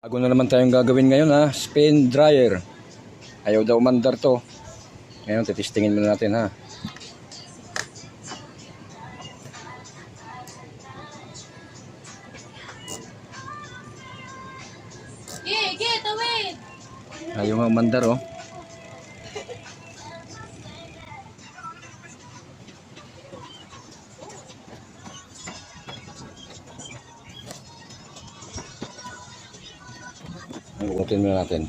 Bago na naman tayong gagawin ngayon ha, spin dryer. Ayaw daw mandar to. Ngayon, titistingin muna natin ha. Ayaw nga mandar oh. Ugutin muna natin.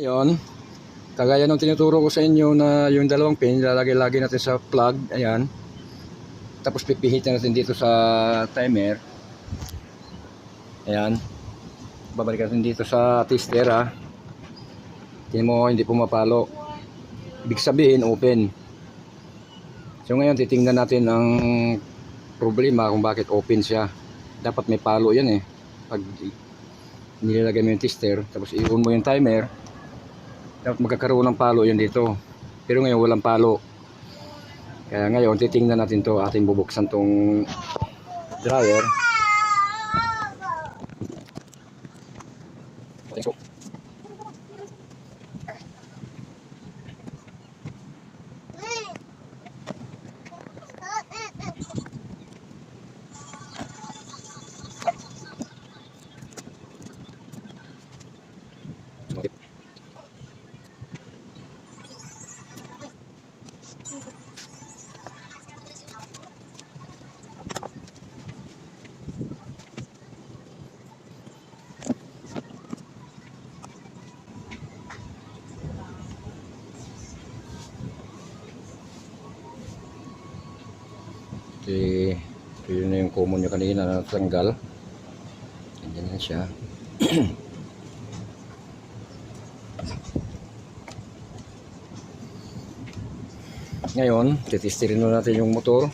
Ayun. Kagaya ng tinuturo ko sa inyo na yung dalawang pin, lalagay lagi natin sa plug. Ayan. Tapos pipihit natin dito sa timer. Ayan. Babalik natin dito sa tester ha. Tingnan mo, hindi pumapalo. Ibig sabihin, open. So ngayon, titingnan natin ang problema kung bakit open siya. Dapat may palo yan eh. Pag nilalagay mo yung tester, tapos i-on mo yung timer, dapat magkakaroon ng palo yun dito. Pero ngayon walang palo. Kaya ngayon titingnan natin to ating bubuksan tong dryer. Ito yun na yung common nyo kanina na natanggal. Ganyan na siya. Ngayon, titistirin na natin yung motor.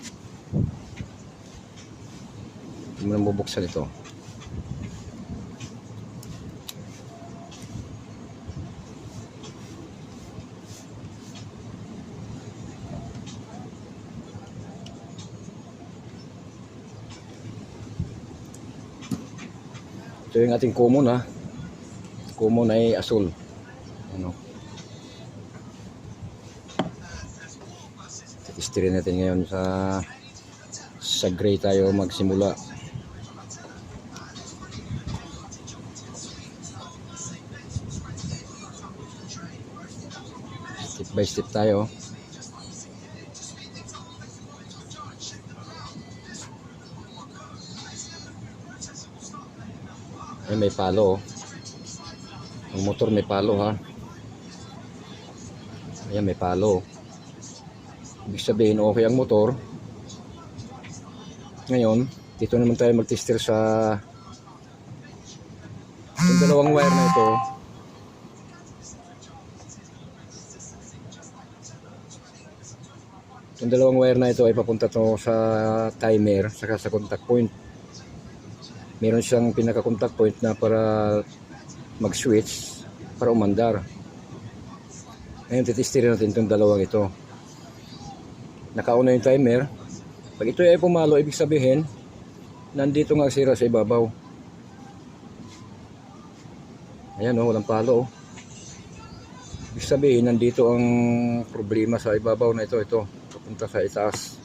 Hindi mo na bubuksan ito. Ito yung ating common ha. Common ay asul. Ano? Titistirin natin ngayon sa sa gray tayo magsimula. Step by step tayo. Ay, may palo. oh. Ang motor may palo ha. Ayan, may palo. Ibig sabihin, okay ang motor. Ngayon, dito naman tayo mag-tester sa yung dalawang wire na ito. Yung dalawang wire na ito ay papunta to sa timer saka sa contact point. Meron siyang pinaka contact point na para mag-switch para umandar. Ngayon, titestirin natin itong dalawang ito. Nakauna yung timer. Pag ito ay pumalo, ibig sabihin, nandito nga sira sa ibabaw. Ayan o, walang palo. oh. Ibig sabihin, nandito ang problema sa ibabaw na ito. Ito, papunta sa itaas.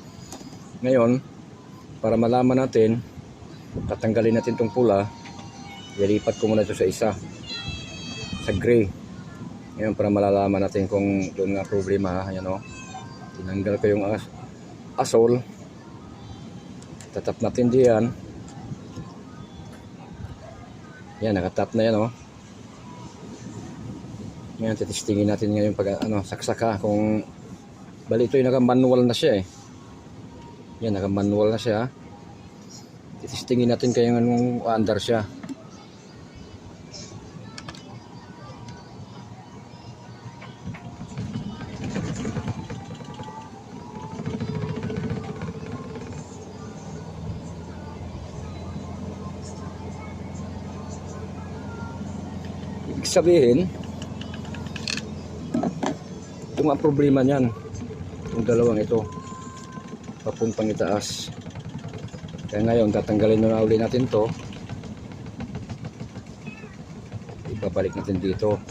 Ngayon, para malaman natin, tatanggalin natin itong pula. Ililipat ko muna ito sa isa. Sa gray. Ngayon, para malalaman natin kung doon nga problema. Ayan o. Tinanggal ko yung as asol. Tatap natin diyan. Yan, nakatap na yan, oh. Ngayon, titistingin natin ngayon pag, ano, saksaka kung bali ito yung naka-manual na siya, eh. Yan, naka-manual na siya. Titistingin natin kaya anong under siya. Ibig sabihin, ito problema niyan. Yung dalawang ito. Papuntang itaas. Kaya ngayon, tatanggalin na uli natin to. Ibabalik natin dito.